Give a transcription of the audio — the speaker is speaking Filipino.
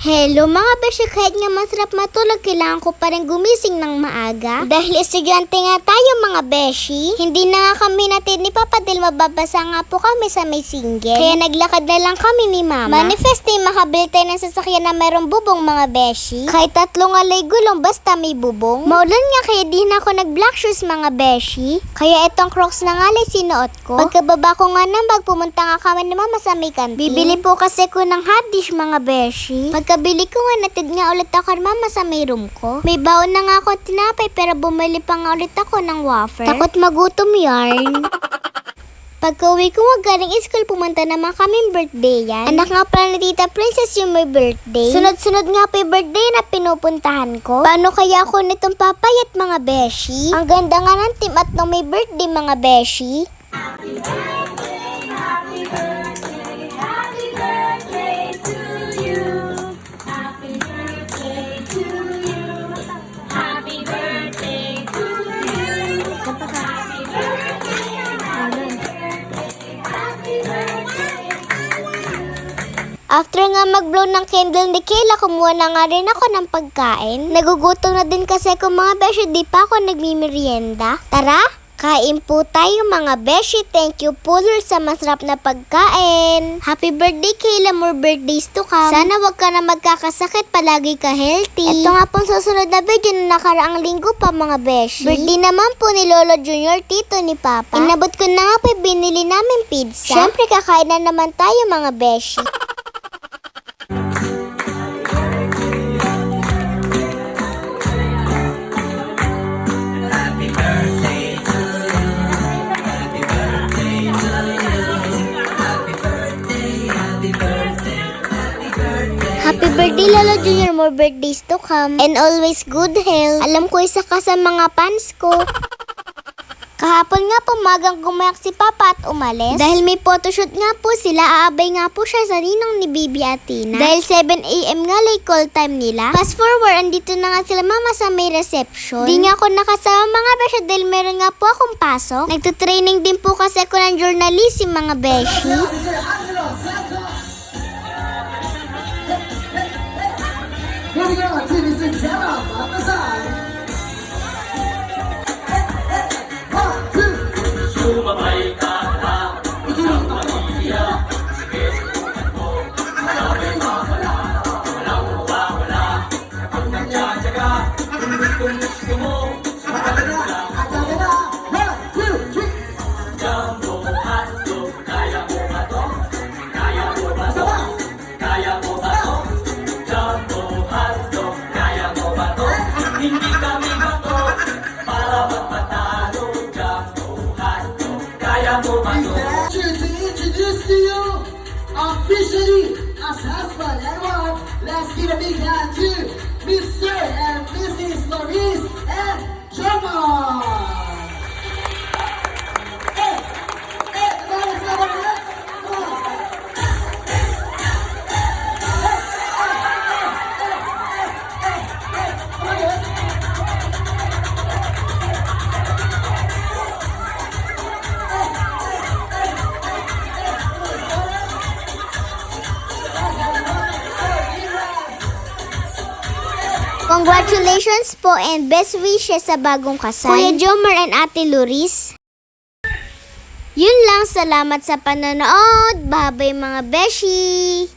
Hello mga beshi, kahit nga masarap matulog, kailangan ko pa rin gumising ng maaga. Dahil estudyante nga tayo mga beshi, hindi na nga kami natin ni Papa dahil mababasa nga po kami sa may single. Kaya naglakad na lang kami ni Mama. Manifest eh, makabil tayo ng sasakyan na mayroong bubong mga beshi. Kahit tatlong alay gulong, basta may bubong. Maulan nga kaya di na ako nag-black shoes mga beshi. Kaya itong crocs na nga lang sinuot ko. Pagkababa ko nga ng bag, pumunta nga kami ni Mama sa may kantin. Bibili po kasi ko ng hot dish mga beshi. Pagkabili ko nga, natid nga ulit ako Mama sa may room ko. May baon na nga ako tinapay pero bumili pa nga ulit ako ng wafer. Takot magutom yarn. Pagka-uwi ko nga galing school, pumunta naman kaming birthday yan. Anak nga pala ni Tita Princess yung may birthday. Sunod-sunod nga pa birthday na pinupuntahan ko. Paano kaya ako nitong papayat mga beshi? Ang ganda nga ng team at nung may birthday mga beshi. After nga mag-blow ng candle ni Kayla, kumuha na nga rin ako ng pagkain. Nagugutom na din kasi ako mga beshi, di pa ako nagmimerienda. Tara, kain po tayo mga beshi. Thank you po Lord sa masarap na pagkain. Happy birthday Kayla, more birthdays to come. Sana wag ka na magkakasakit, palagi ka healthy. Ito nga pong susunod na video na nakaraang linggo pa mga beshi. Birthday naman po ni Lolo Junior, tito ni Papa. Inabot ko na nga po binili namin pizza. Siyempre kakain na naman tayo mga beshi. Happy Lolo Junior. More birthdays to come. And always good health. Alam ko isa ka sa mga fans ko. Kahapon nga po magang gumayak si Papa at umalis. Dahil may photoshoot nga po sila, aabay nga po siya sa ninong ni Bibi at Tina. Dahil 7am nga late call time nila. Fast forward, andito na nga sila mama sa may reception. Di nga ako nakasama mga besyo dahil meron nga po akong pasok. Nagtutraining din po kasi ako ng journalism mga beshi. Here we go, two, six, seven. Choose to introduce to you officially as husband and wife. Let's give a big hand to Congratulations po and best wishes sa bagong kasal. Kuya Jomar and Ate Luris. Yun lang, salamat sa panonood. Babay mga beshi!